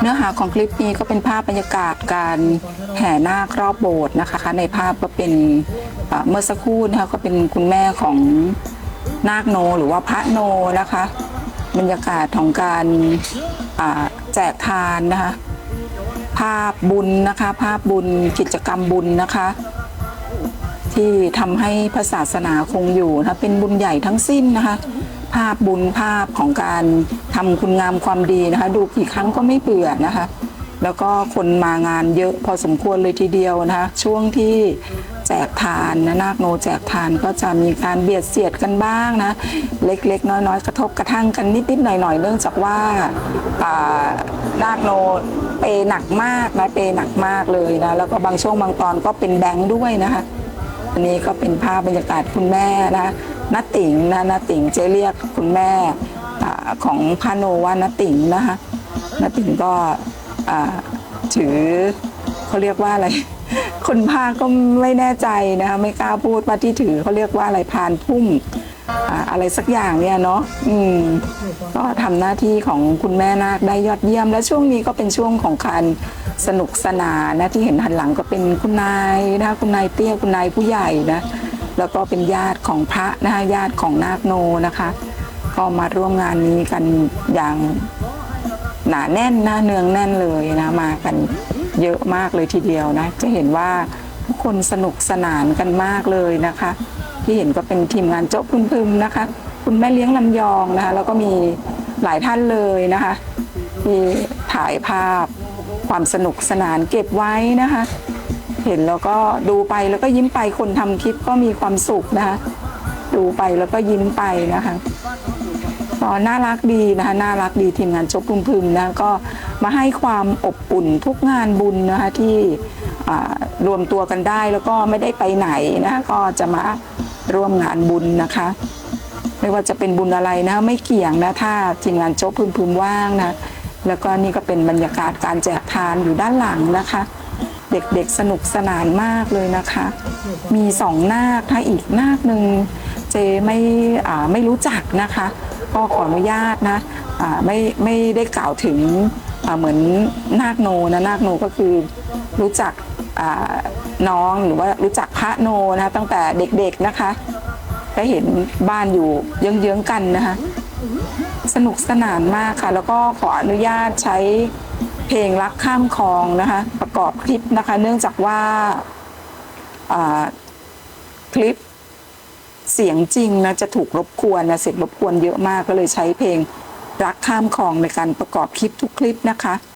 เนื้อหาของคลิปนี้ก็เป็นภาพบรรยากาศการแห่นาครอบโบสถ์นะคะ ในภาพก็เป็นเมื่อสักครู่นะคะก็เป็นคุณแม่ของนาคโนหรือว่าพระโนนะคะ บรรยากาศของการแจกทานนะคะ ภาพบุญนะคะ ภาพบุญกิจกรรมบุญนะคะ ที่ทำให้พระศาสนาคงอยู่นะคะเป็นบุญใหญ่ทั้งสิ้นนะคะ ภาพบุญภาพของการทำคุณงามความดีนะคะ ดูกี่ครั้งก็ไม่เบื่อนะคะ แล้วก็คนมางานเยอะพอสมควรเลยทีเดียวนะคะ ช่วงที่แจกทานนะนาคโนแจกทานก็จะมีการเบียดเสียดกันบ้างนะ เล็กๆ น้อยๆ กระทบกระทั่งกันนิดๆหน่อยๆเนื่องจากว่าอ่านาคโนเปหนักมากนะเปหนักมากเลยนะแล้วก็บางช่วงบางตอนก็เป็นแบงค์ด้วยนะคะอันนี้ก็เป็นภาพบรรยากาศคุณแม่นะ นาติ๋งนะนาติ๋งเจะเรียกคุณแม่ของพาโนว่านาติ๋งนะคะนาติ๋งก็ถือเขาเรียกว่าอะไร คนภาก็ไม่แน่ใจนะคะไม่กล้าพูดว่าที่ถือเขาเรียกว่าอะไรพานพุ่มอะไรสักอย่างเนี่ยเนาะอืมก็ทำหน้าที่ของคุณแม่นาคได้ยอดเยี่ยม และช่วงนี้ก็เป็นช่วงของการสนุกสนานนะที่เห็นหันหลังก็เป็นคุณนายนะคะคุณนายเตี้ยคุณนายผู้ใหญ่นะ แล้วก็เป็นญาติของพระนะคะญาติของนาคโนนะคะ ก็มาร่วมงานนี้กันอย่างหนาแน่นหน้าเนืองแน่นเลยนะมากันเยอะมากเลยทีเดียวนะ จะเห็นว่าทุกคนสนุกสนานกันมากเลยนะคะ ที่เห็นก็เป็นทีมงานโจ๊กพึมพึมนะคะ คุณแม่เลี้ยงลำยองนะคะแล้วก็มีหลายท่านเลยนะคะที่ถ่ายภาพความสนุกสนานเก็บไว้นะคะ เห็นแล้วก็ดูไปแล้วก็ยิ้มไปคนทำคลิปก็มีความสุขนะคะ ดูไปแล้วก็ยิ้มไปนะคะก็น่ารักดีนะคะน่ารักดีทีมงานจบพึมพึมนะก็มาให้ความอบอุ่นทุกงานบุญนะคะที่รวมตัวกันได้แล้วก็ไม่ได้ไปไหนนะก็จะมาร่วมงานบุญนะคะ ไม่ว่าจะเป็นบุญอะไรนะไม่เกี่ยงนะถ้าทีมงานโจ๊กพึมพึมว่างนะแล้วก็นี่ก็เป็นบรรยากาศการแจกทานอยู่ด้านหลังนะคะ เด็กๆสนุกสนานมากเลยนะคะ มีสองนาคถ้าอีกนาคหนึ่งเจไม่ไม่รู้จักนะคะ ก็ขออนุญาตนะไม่ไม่ได้กล่าวถึงเหมือนนาคโนนะนาคโนก็คือรู้จักน้องหรือว่ารู้จักพระโนนะคะตั้งแต่เด็กๆนะคะก็เห็นบ้านอยู่เยื้องๆกันนะคะ สนุกสนานมากค่ะ แล้วก็ขออนุญาตใช้ เพลงรักข้ามคลองนะคะ ประกอบคลิปนะคะ เนื่องจากว่าอ่าคลิปเสียงจริงนะจะถูกรบกวนนะเสียงรบกวนเยอะมากก็เลยใช้เพลงรักข้ามคลองในการประกอบคลิปทุกคลิปนะคะ